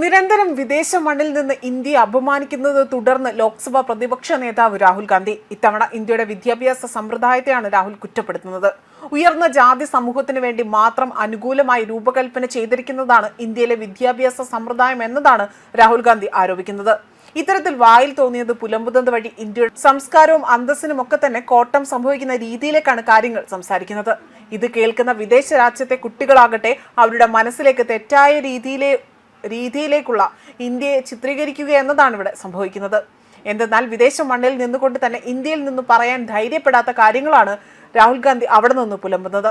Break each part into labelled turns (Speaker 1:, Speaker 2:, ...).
Speaker 1: നിരന്തരം വിദേശ മണ്ണിൽ നിന്ന് ഇന്ത്യയെ അപമാനിക്കുന്നത് തുടർന്ന് ലോക്സഭാ പ്രതിപക്ഷ നേതാവ് രാഹുൽ ഗാന്ധി. ഇത്തവണ ഇന്ത്യയുടെ വിദ്യാഭ്യാസ സമ്പ്രദായത്തെയാണ് രാഹുൽ കുറ്റപ്പെടുത്തുന്നത്. ഉയർന്ന ജാതി സമൂഹത്തിന് വേണ്ടി മാത്രം അനുകൂലമായി രൂപകൽപ്പന ചെയ്തിരിക്കുന്നതാണ് ഇന്ത്യയിലെ വിദ്യാഭ്യാസ സമ്പ്രദായം എന്നതാണ് രാഹുൽ ഗാന്ധി ആരോപിക്കുന്നത്. ഇത്തരത്തിൽ വായിൽ തോന്നിയത് പുലമ്പുന്നത് വഴി ഇന്ത്യയുടെ സംസ്കാരവും അന്തസ്സിനും ഒക്കെ തന്നെ കോട്ടം സംഭവിക്കുന്ന രീതിയിലേക്കാണ് കാര്യങ്ങൾ സംസാരിക്കുന്നത്. ഇത് കേൾക്കുന്ന വിദേശ രാജ്യത്തെ കുട്ടികളാകട്ടെ അവരുടെ മനസ്സിലേക്ക് തെറ്റായ രീതിയിലെ രീതിയിലേക്കുള്ള ഇന്ത്യയെ ചിത്രീകരിക്കുക എന്നതാണ് ഇവിടെ സംഭവിക്കുന്നത്. എന്തെന്നാൽ വിദേശ മണ്ണിൽ നിന്നുകൊണ്ട് തന്നെ ഇന്ത്യയിൽ നിന്ന് പറയാൻ ധൈര്യപ്പെടാത്ത കാര്യങ്ങളാണ് രാഹുൽ ഗാന്ധി അവിടെ നിന്ന് പുലമ്പുന്നത്.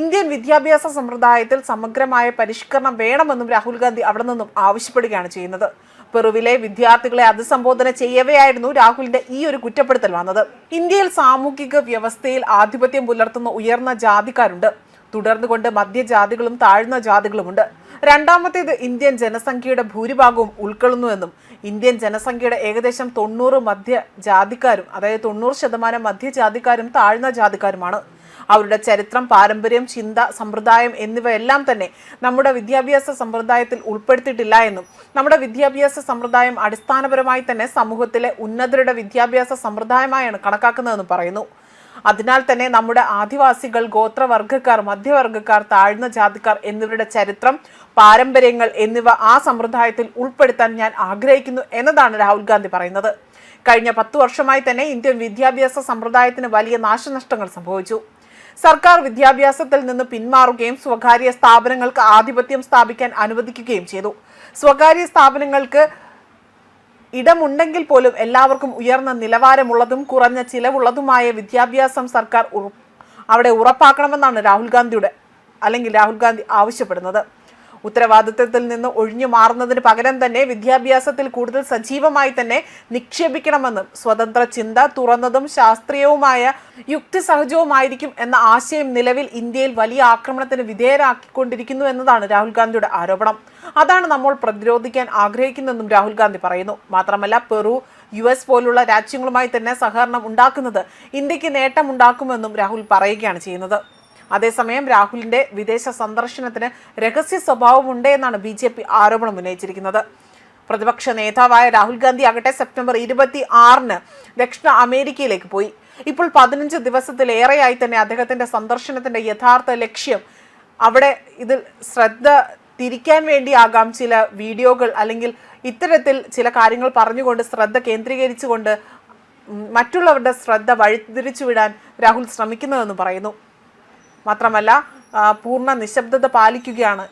Speaker 1: ഇന്ത്യൻ വിദ്യാഭ്യാസ സമ്പ്രദായത്തിൽ സമഗ്രമായ പരിഷ്കരണം വേണമെന്നും രാഹുൽ ഗാന്ധി അവിടെ നിന്നും ആവശ്യപ്പെടുകയാണ് ചെയ്യുന്നത്. പെറുവിലെ വിദ്യാർത്ഥികളെ അഭിസംബോധന ചെയ്യവെയായിരുന്നു രാഹുലിന്റെ ഈ ഒരു കുറ്റപ്പെടുത്തൽ വന്നത്. ഇന്ത്യയിൽ സാമൂഹിക വ്യവസ്ഥയിൽ ആധിപത്യം പുലർത്തുന്ന ഉയർന്ന ജാതിക്കാരുണ്ട്. തുടർന്നുകൊണ്ട് മധ്യജാതികളും താഴ്ന്ന ജാതികളുമുണ്ട്. രണ്ടാമത്തേത് ഇന്ത്യൻ ജനസംഖ്യയുടെ ഭൂരിഭാഗവും ഉൾക്കൊള്ളുന്നുവെന്നും ഇന്ത്യൻ ജനസംഖ്യയുടെ ഏകദേശം തൊണ്ണൂറ് മധ്യ ജാതിക്കാരും അതായത് തൊണ്ണൂറ് ശതമാനം മധ്യജാതിക്കാരും താഴ്ന്ന ജാതിക്കാരുമാണ്. അവരുടെ ചരിത്രം പാരമ്പര്യം ചിന്ത സമ്പ്രദായം എന്നിവയെല്ലാം തന്നെ നമ്മുടെ വിദ്യാഭ്യാസ സമ്പ്രദായത്തിൽ ഉൾപ്പെടുത്തിയിട്ടില്ല എന്നും നമ്മുടെ വിദ്യാഭ്യാസ സമ്പ്രദായം അടിസ്ഥാനപരമായി തന്നെ സമൂഹത്തിലെ ഉന്നതരുടെ വിദ്യാഭ്യാസ സമ്പ്രദായമായാണ് കണക്കാക്കുന്നതെന്നും പറയുന്നു. അതിനാൽ തന്നെ നമ്മുടെ ആദിവാസികൾ ഗോത്രവർഗക്കാർ മധ്യവർഗക്കാർ താഴ്ന്ന ജാതിക്കാർ എന്നിവരുടെ ചരിത്രം പാരമ്പര്യങ്ങൾ എന്നിവ ആ സമ്പ്രദായത്തിൽ ഉൾപ്പെടുത്താൻ ഞാൻ ആഗ്രഹിക്കുന്നു എന്നതാണ് രാഹുൽ ഗാന്ധി പറയുന്നത്. കഴിഞ്ഞ പത്തു വർഷമായി തന്നെ ഇന്ത്യൻ വിദ്യാഭ്യാസ സമ്പ്രദായത്തിന് വലിയ നാശനഷ്ടങ്ങൾ സംഭവിച്ചു. സർക്കാർ വിദ്യാഭ്യാസത്തിൽ നിന്ന് പിന്മാറുകയും സ്വകാര്യ സ്ഥാപനങ്ങൾക്ക് ആധിപത്യം സ്ഥാപിക്കാൻ അനുവദിക്കുകയും ചെയ്തു. സ്വകാര്യ സ്ഥാപനങ്ങൾക്ക് ഇടമുണ്ടെങ്കിൽ പോലും എല്ലാവർക്കും ഉയർന്ന നിലവാരമുള്ളതും കുറഞ്ഞ ചിലവുള്ളതുമായ വിദ്യാഭ്യാസം സർക്കാർ അവിടെ ഉറപ്പാക്കണമെന്നാണ് രാഹുൽ ഗാന്ധിയുടെ അല്ലെങ്കിൽ രാഹുൽ ഗാന്ധി ആവശ്യപ്പെടുന്നത്. ഉത്തരവാദിത്തത്തിൽ നിന്ന് ഒഴിഞ്ഞു മാറുന്നതിന് പകരം തന്നെ വിദ്യാഭ്യാസത്തിൽ കൂടുതൽ സജീവമായി തന്നെ നിക്ഷേപിക്കണമെന്നും സ്വതന്ത്ര ചിന്ത തുറന്നതും ശാസ്ത്രീയവുമായ യുക്തിസഹജവുമായിരിക്കും എന്ന ആശയം നിലവിൽ ഇന്ത്യയിൽ വലിയ ആക്രമണത്തിന് വിധേയരാക്കിക്കൊണ്ടിരിക്കുന്നു എന്നതാണ് രാഹുൽ ഗാന്ധിയുടെ ആരോപണം. അതാണ് നമ്മൾ പ്രതിരോധിക്കാൻ ആഗ്രഹിക്കുന്നതെന്നും രാഹുൽ ഗാന്ധി പറയുന്നു. മാത്രമല്ല പെറു യു എസ് പോലുള്ള രാജ്യങ്ങളുമായി തന്നെ സഹകരണം ഉണ്ടാക്കുന്നത് ഇന്ത്യയ്ക്ക് നേട്ടമുണ്ടാക്കുമെന്നും രാഹുൽ പറയുകയാണ് ചെയ്യുന്നത്. അതേസമയം രാഹുലിന്റെ വിദേശ സന്ദർശനത്തിന് രഹസ്യ സ്വഭാവമുണ്ട് എന്നാണ് ബി ജെ പി ആരോപണം ഉന്നയിച്ചിരിക്കുന്നത്. പ്രതിപക്ഷ നേതാവായ രാഹുൽ ഗാന്ധി ആകട്ടെ സെപ്റ്റംബർ ഇരുപത്തി ആറിന് ദക്ഷിണ അമേരിക്കയിലേക്ക് പോയി. ഇപ്പോൾ പതിനഞ്ച് ദിവസത്തിലേറെയായി തന്നെ അദ്ദേഹത്തിന്റെ സന്ദർശനത്തിന്റെ യഥാർത്ഥ ലക്ഷ്യം അവിടെ ഇതിൽ ശ്രദ്ധ തിരിക്കാൻ വേണ്ടിയാകാം ചില വീഡിയോകൾ അല്ലെങ്കിൽ ഇത്തരത്തിൽ ചില കാര്യങ്ങൾ പറഞ്ഞുകൊണ്ട് ശ്രദ്ധ കേന്ദ്രീകരിച്ചുകൊണ്ട് മറ്റുള്ളവരുടെ ശ്രദ്ധ വഴിതിരിച്ചു വിടാൻ രാഹുൽ ശ്രമിക്കുന്നതെന്ന് പറയുന്നു. മാത്രമല്ല പൂർണ നിശബ്ദത പാലിക്കുകയാണ്.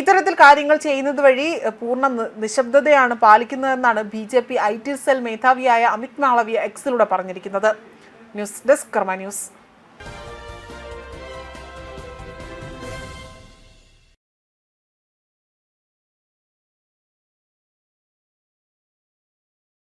Speaker 1: ഇത്തരത്തിൽ കാര്യങ്ങൾ ചെയ്യുന്നത് വഴി പൂർണ നിശബ്ദതയാണ് പാലിക്കുന്നതെന്നാണ് B J P I T cell മേധാവിയായ Amit Malviya എക്സിലൂടെ പറഞ്ഞിരിക്കുന്നത്. News desk Karma news.